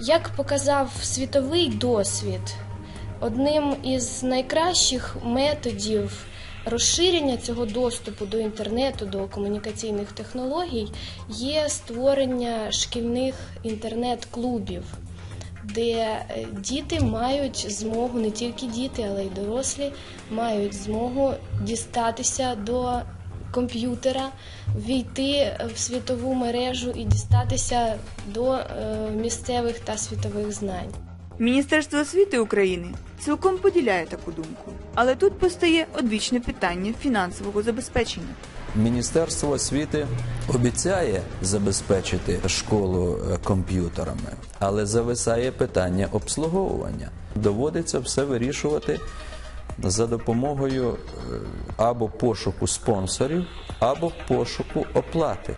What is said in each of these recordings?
Як показав світовий досвід, одним із найкращих методів розширення цього доступу до інтернету, до комунікаційних технологій є створення шкільних інтернет-клубів, де е, діти мають змогу, не тільки діти, але й дорослі, мають змогу дістатися до комп'ютера, війти в світову мережу і дістатися до е, місцевих та світових знань. Міністерство освіти України цілком поділяє таку думку, але тут постає одвічне питання фінансового забезпечення. Міністерство освіти обіцяє забезпечити школу е, комп'ютерами, але зависає питання обслуговування. Доводиться все вирішувати за допомогою е, або пошуку спонсорів, або пошуку оплати.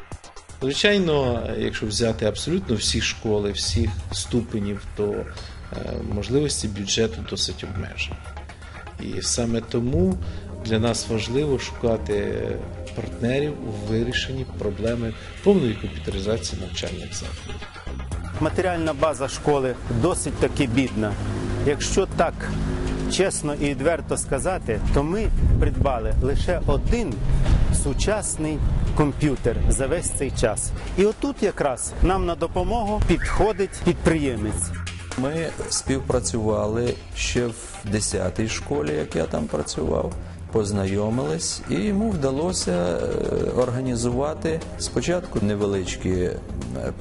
Звичайно, якщо взяти абсолютно всі школи, всіх ступенів, то е, можливості бюджету досить обмежені. І саме тому для нас важливо шукати партнерів у вирішенні проблеми повної комп'ютеризації навчальних закладів. Матеріальна база школи досить таки бідна. Якщо так чесно і відверто сказати, то ми придбали лише один сучасний комп'ютер за весь цей час. І отут якраз нам на допомогу підходить підприємець. Ми співпрацювали ще в 10-й школі, як я там працював. Познайомились, і йому вдалося е, організувати спочатку невеличкі е,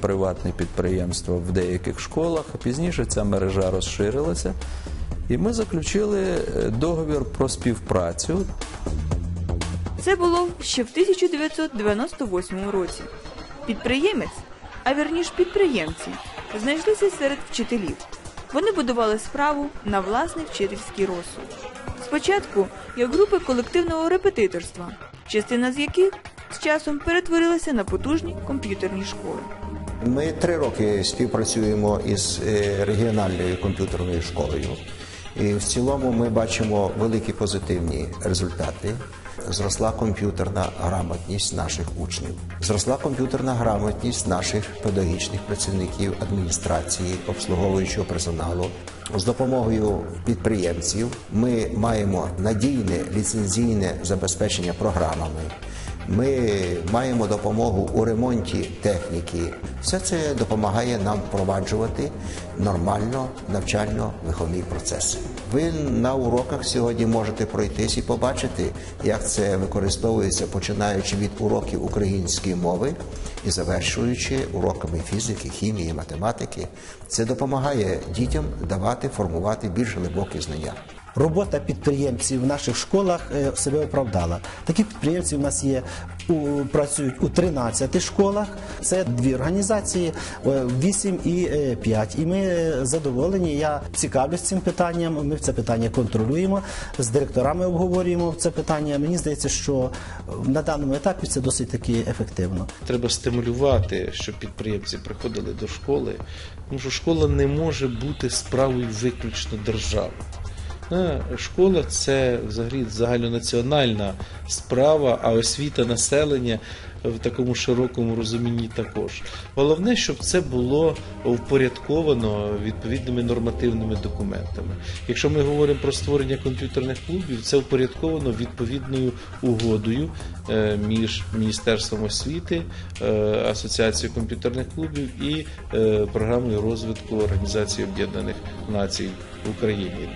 приватні підприємства в деяких школах, а пізніше ця мережа розширилася. І ми заключили е, договір про співпрацю. Це було ще в 1998 році. Підприємець, а вірніш підприємці, знайшлися серед вчителів. Вони будували справу на власний вчительський розсуд. Спочатку як групи колективного репетиторства, частина з яких з часом перетворилася на потужні комп'ютерні школи. Ми три роки співпрацюємо із е, регіональною комп'ютерною школою. І в цілому ми бачимо великі позитивні результати. Зросла комп'ютерна грамотність наших учнів, зросла комп'ютерна грамотність наших педагогічних працівників адміністрації, обслуговуючого персоналу. З допомогою підприємців ми маємо надійне ліцензійне забезпечення програмами. Ми маємо допомогу у ремонті техніки. Все це допомагає нам впроваджувати нормально навчально-виховний процес. Ви на уроках сьогодні можете пройтись і побачити, як це використовується, починаючи від уроків української мови і завершуючи уроками фізики, хімії, математики. Це допомагає дітям давати формувати більш глибокі знання. Робота підприємців в наших школах е, себе оправдала. Такі підприємці в нас є у працюють у 13 школах. Це дві організації, е, 8 і е, 5. І ми е, задоволені. Я цікавлюсь цим питанням. Ми це питання контролюємо з директорами. Обговорюємо це питання. Мені здається, що на даному етапі це досить таки ефективно. Треба стимулювати, щоб підприємці приходили до школи, тому що школа не може бути справою виключно держави. Е, Школа це взагалі загальнонаціональна справа, а освіта населення в такому широкому розумінні також. Головне, щоб це було впорядковано відповідними нормативними документами. Якщо ми говоримо про створення комп'ютерних клубів, це впорядковано відповідною угодою е, між Міністерством освіти, е, Асоціацією комп'ютерних клубів і програмою розвитку Організації Об'єднаних Націй в Україні.